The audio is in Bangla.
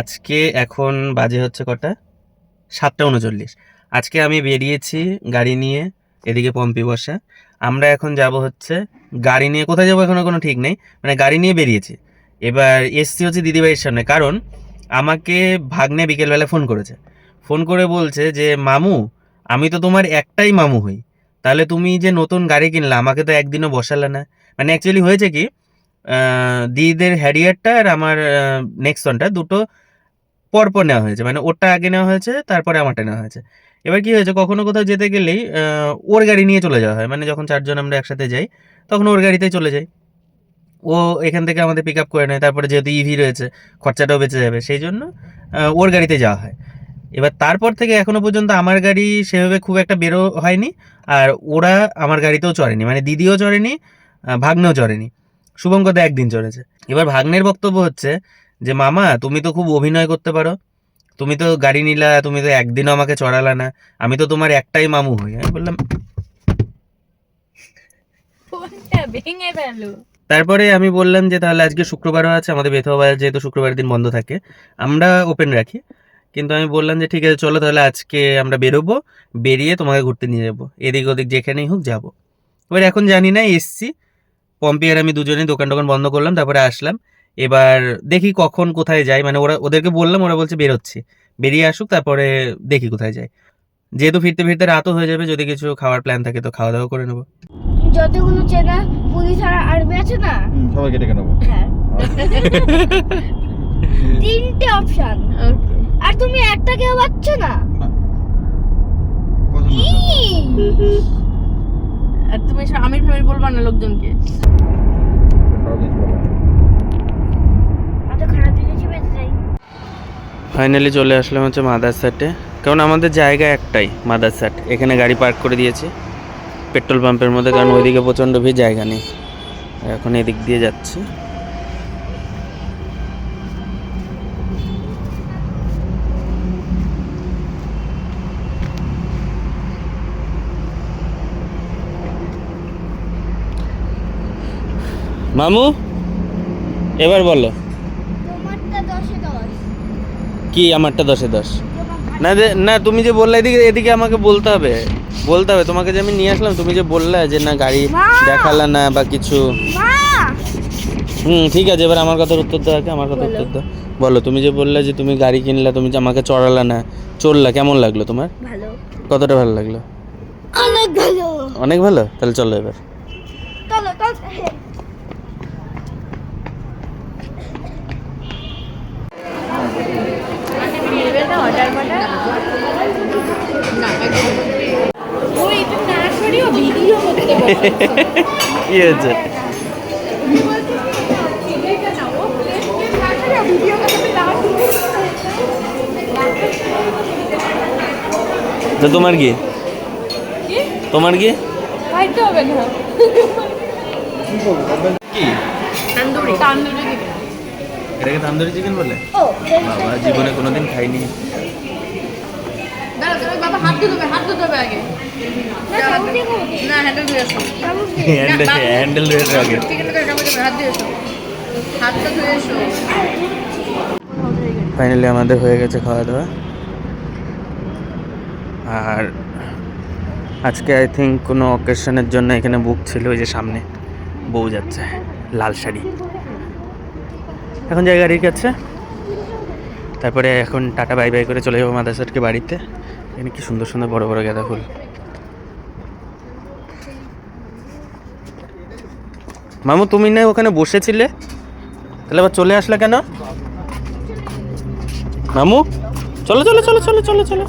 আজকে এখন বাজে হচ্ছে কটা? সাতটা উনচল্লিশ। আজকে আমি বেরিয়েছি গাড়ি নিয়ে এদিকে পম্পি বসা। আমরা এখন যাব হচ্ছে গাড়ি নিয়ে, কোথায় যাব এখনও কোনো ঠিক নেই মানে গাড়ি নিয়ে বেরিয়েছি। এবার এসছি হচ্ছে দিদিভাইয়ের সামনে, কারণ আমাকে ভাগ্নে বিকেলবেলা ফোন করেছে। ফোন করে বলছে যে, মামু, আমি তো তোমার একটাই মামু হই। তাহলে তুমি যে নতুন গাড়ি কিনলে, আমাকে তো একদিনও বসালে না। মানে অ্যাকচুয়ালি হয়েছে কি দিদিদের হ্যারিয়ারটা আর আমার নেক্সটনটা দুটো পরপর নেওয়া হয়েছে। মানে ওরটা আগে নেওয়া হয়েছে, তারপরে আমারটা নেওয়া হয়েছে। এবার কি হয়েছে, কখনো কোথাও যেতে গেলেই ওর গাড়ি নিয়ে চলে যাওয়া হয়। মানে যখন চারজন আমরা একসাথে যাই, তখন ওর গাড়িতে চলে যাই। ও এখান থেকে আমাদের পিক আপ করে নেয়। তারপরে যেহেতু ইভি রয়েছে, খরচাটাও বেঁচে যাবে, সেই জন্য ওর গাড়িতে যাওয়া হয়। এবার তারপর থেকে এখনও পর্যন্ত আমার গাড়ি সেভাবে খুব একটা বেরো হয়নি, আর ওরা আমার গাড়িতেও চড়েনি। মানে দিদিও চড়েনি ভাগ্নেও চড়েনি। শুভঙ্কদা একদিন চড়েছে এবার ভাগ্নের বক্তব্য হচ্ছে যে মামা তুমি তো খুব অভিনয় করতে পারো। তুমি তো গাড়ি নিলা তুমি তো একদিনও আমাকে চড়ালা না। আমি তো তোমার একটাই মামু হই। আমি বললাম ভেঙে তারপরে আমি বললাম যে তাহলে আজকে শুক্রবারও আছে আমাদের বেথবা বাজার যেহেতু শুক্রবারের দিন বন্ধ থাকে আমরা ওপেন রাখি। কিন্তু আমি বললাম যে ঠিক আছে চলো তাহলে আজকে আমরা বেরোবো বেরিয়ে তোমাকে ঘুরতে নিয়ে যাব। এদিক ওদিক যেখানেই হোক যাব। এবার এখন জানি না এসছি। পম্পি আর আমি দুজনেই দোকান টোকান বন্ধ করলাম তারপরে আসলাম। এবার দেখি কখন কোথায় যাই মানে ওরা ওদেরকে বললাম ওরা বলছে বেরোচ্ছি। বেরিয়ে আসুক তারপরে দেখি কোথায় যাই। যেহেতু ফিরতে ফিরতে রাতও হয়ে যাবে যদি কিছু খাওয়ার প্ল্যান থাকে তো খাওয়া দাওয়া করে নেব। যতগুলো চেনা পুলিশ আর আর্মি আছে না? হুম, সবাইকে ডেকে নেব। হ্যাঁ। তিনটে অপশন আর তুমি একটা কেউ পাচ্ছ না! আর তুমি এসব আমির ফামির বলবা না লোকজনকে? ফাইনালি চলে আসলাম হচ্ছে মাদার মাদারসাটে কারণ আমাদের জায়গা একটাই মাদার মাদারসাট এখানে গাড়ি পার্ক করে দিয়েছে পেট্রোল পাম্পের মধ্যে কারণ ওইদিকে প্রচণ্ড ভিড় জায়গা নেই। এখন এদিক দিয়ে যাচ্ছি। মামু এবার বলো। কি আমারটা দশে দশ? না যে না তুমি যে বললে এদিকে এদিকে আমাকে বলতে হবে। বলতে হবে তোমাকে যে আমি নিয়ে আসলাম তুমি যে বললে যে না গাড়ি! দেখালা না বা কিছু। হুম ঠিক আছে এবার আমার কথার উত্তর দাও আমার কথার উত্তর দাও। বলো তুমি যে বললে যে তুমি গাড়ি কিনলা তুমি যে আমাকে চড়ালা না চললা কেমন লাগল তোমার? ভালো। কতটা ভালো লাগল? অনেক ভালো। অনেক ভালো? তাহলে চলো এবার। চলো চল অর্ডার মার্ডার না ও এটা না করেও ভিডিও করতে পারে কি হয়েছে? তো তোমার কি? তোমার কি? খাইতে হবে তান্দুরি তান্দুরি। এটাকে তান্দুরি চিকেন বলে? বাবা জীবনে কোনোদিন খাইনি। দাঁড়া দাঁড়া হাত ধুতে হাত ধুতে আগে। না হ্যান্ডেল ধুয়ে এসো হ্যান্ডেল আগে। হাত এসো হাতটা ধুয়ে এসো ফাইনালি আমাদের হয়ে গেছে খাওয়া দাওয়া। আর আজকে আই থিঙ্ক কোনো অকেশনের জন্য এখানে বুক ছিল ওই যে সামনে। বউ যাচ্ছে লাল শাড়ি। এখন যাই গাড়ির কাছে। তারপরে এখন টাটা বাই বাই করে চলে যাব মাদারসাটকে বাড়িতে। এখানে কি সুন্দর সুন্দর বড় বড় গাঁদা ফুল? মামু, তুমি না ওখানে বসেছিলে? তাহলে আবার চলে আসলে কেন? মামু? চলো চলো চলো চলো চলো চলো।